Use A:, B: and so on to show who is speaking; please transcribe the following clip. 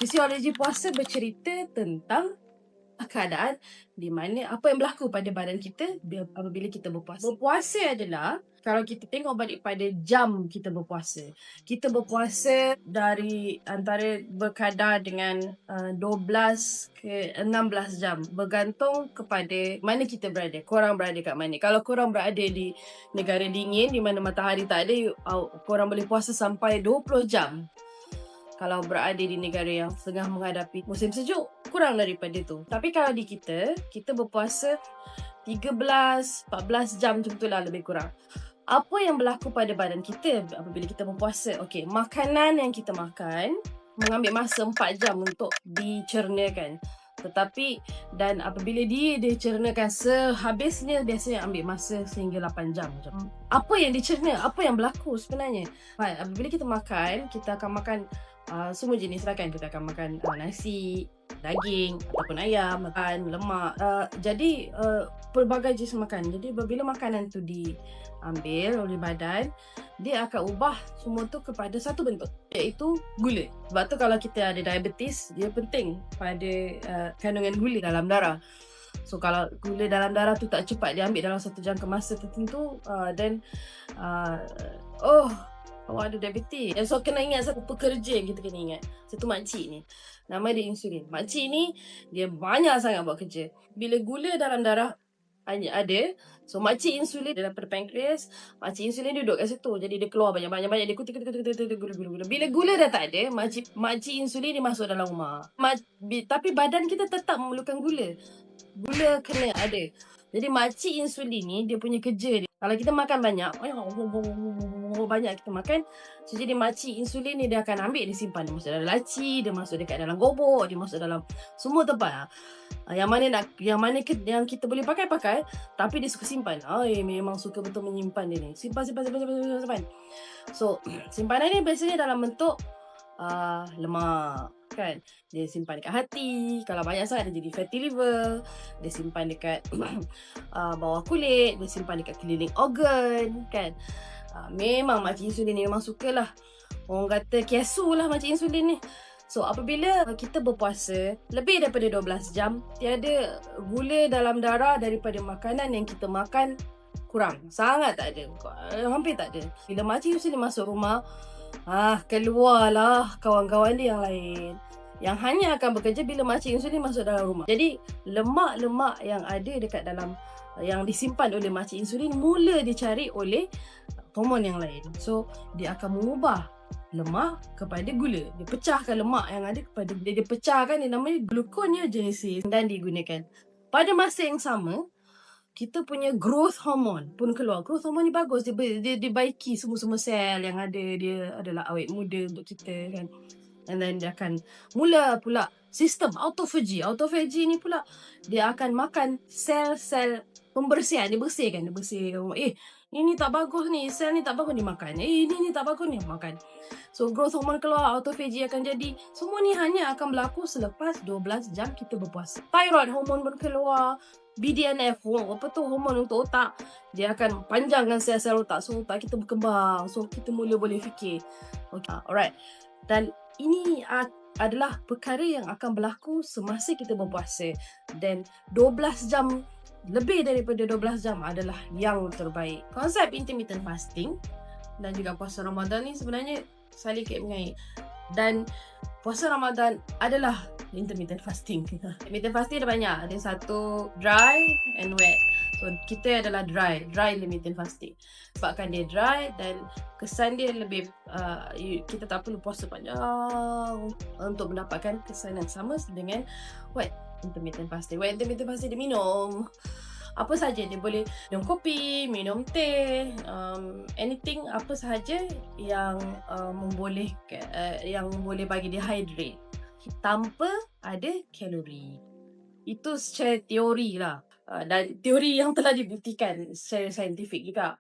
A: Fisiologi puasa bercerita tentang keadaan di mana apa yang berlaku pada badan kita bila- apabila kita berpuasa. Berpuasa adalah kalau kita tengok balik pada jam kita berpuasa. Kita berpuasa dari antara berkadar dengan uh, 12 ke 16 jam bergantung kepada mana kita berada. Korang berada kat mana. Kalau korang berada di negara dingin di mana matahari tak ada, korang boleh puasa sampai 20 jam kalau berada di negara yang tengah menghadapi musim sejuk kurang daripada tu tapi kalau di kita kita berpuasa 13 14 jam macam tu lah lebih kurang apa yang berlaku pada badan kita apabila kita berpuasa okey makanan yang kita makan mengambil masa 4 jam untuk dicernakan tetapi dan apabila dia dicernakan sehabisnya biasanya ambil masa sehingga 8 jam macam. Apa yang dicerna? Apa yang berlaku sebenarnya? Apabila kita makan, kita akan makan uh, semua jenis lah kan. Kita akan makan uh, nasi, daging ataupun ayam, makan lemak. Uh, jadi uh, pelbagai jenis makan. Jadi apabila makanan tu diambil oleh badan, dia akan ubah semua tu kepada satu bentuk iaitu gula. Sebab tu kalau kita ada diabetes, dia penting pada uh, kandungan gula dalam darah. So kalau gula dalam darah tu tak cepat diambil dalam satu jangka masa tertentu, uh, then uh, oh awak ada diabetes. And so kena ingat satu pekerja yang kita kena ingat. Satu makcik ni. Nama dia insulin. Makcik ni dia banyak sangat buat kerja. Bila gula dalam darah hanya ada So makcik insulin dia daripada pankreas Makcik insulin duduk kat situ Jadi dia keluar banyak-banyak Dia kutik kutik kutik kutik gula gula gula Bila gula dah tak ada Makcik, makcik insulin dia masuk dalam rumah Tapi badan kita tetap memerlukan gula Gula kena ada Jadi makcik insulin ni Dia punya kerja dia Kalau kita makan banyak Banyak kita makan So jadi makcik insulin ni Dia akan ambil Dia simpan Dia masuk dalam laci Dia masuk dekat dalam gobok Dia masuk dalam Semua tempat lah Ah, yang mana nak yang mana ke, yang kita boleh pakai pakai tapi dia suka simpan. Ai memang suka betul menyimpan dia ni. Simpan simpan simpan simpan simpan. simpan. So simpanan ni biasanya dalam bentuk uh, lemak kan. Dia simpan dekat hati. Kalau banyak sangat dia jadi fatty liver. Dia simpan dekat uh, bawah kulit, dia simpan dekat keliling organ kan. Uh, memang makcik insulin ni memang sukalah. Orang kata kiasu lah makcik insulin ni. So apabila kita berpuasa lebih daripada 12 jam, tiada gula dalam darah daripada makanan yang kita makan kurang. Sangat tak ada. Hampir tak ada. Bila makcik Yusuf ni masuk rumah, ah keluarlah kawan-kawan dia yang lain. Yang hanya akan bekerja bila makcik ni masuk dalam rumah. Jadi lemak-lemak yang ada dekat dalam yang disimpan oleh makcik insulin mula dicari oleh hormon yang lain. So dia akan mengubah lemak kepada gula. Dia pecahkan lemak yang ada kepada dia, dia pecahkan dia namanya gluconeogenesis dan digunakan. Pada masa yang sama, kita punya growth hormone pun keluar. Growth hormone ni bagus. Dia, dia, dia baiki semua-semua sel yang ada. Dia adalah awet muda untuk kita kan. And then dia akan mula pula sistem autophagy. Autophagy ni pula dia akan makan sel-sel pembersihan. Dia bersihkan. Dia bersihkan. Eh, ini tak bagus ni. Sel ni tak bagus ni makan. Eh, ini ni tak bagus ni makan. So growth hormone keluar, autophagy akan jadi. Semua ni hanya akan berlaku selepas 12 jam kita berpuasa. Thyroid hormone pun keluar. BDNF, apa tu hormon untuk otak. Dia akan panjangkan sel-sel otak. So otak kita berkembang. So kita mula boleh fikir. Okay. Alright. Dan ini uh, adalah perkara yang akan berlaku semasa kita berpuasa. Dan 12 jam lebih daripada 12 jam adalah yang terbaik. Konsep intermittent fasting dan juga puasa Ramadan ni sebenarnya saling kait mengait. Dan puasa Ramadan adalah intermittent fasting. intermittent fasting ada banyak. Ada satu dry and wet. So kita adalah dry, dry intermittent fasting. Sebabkan dia dry dan kesan dia lebih uh, kita tak perlu puasa panjang untuk mendapatkan kesan yang sama dengan wet intermittent fasting. Wet intermittent fasting dia minum apa saja dia boleh minum kopi, minum teh, um, anything apa sahaja yang uh, membolehkan uh, yang boleh bagi dia hydrate tanpa ada kalori. Itu secara teori lah. Uh, dan teori yang telah dibuktikan secara saintifik juga.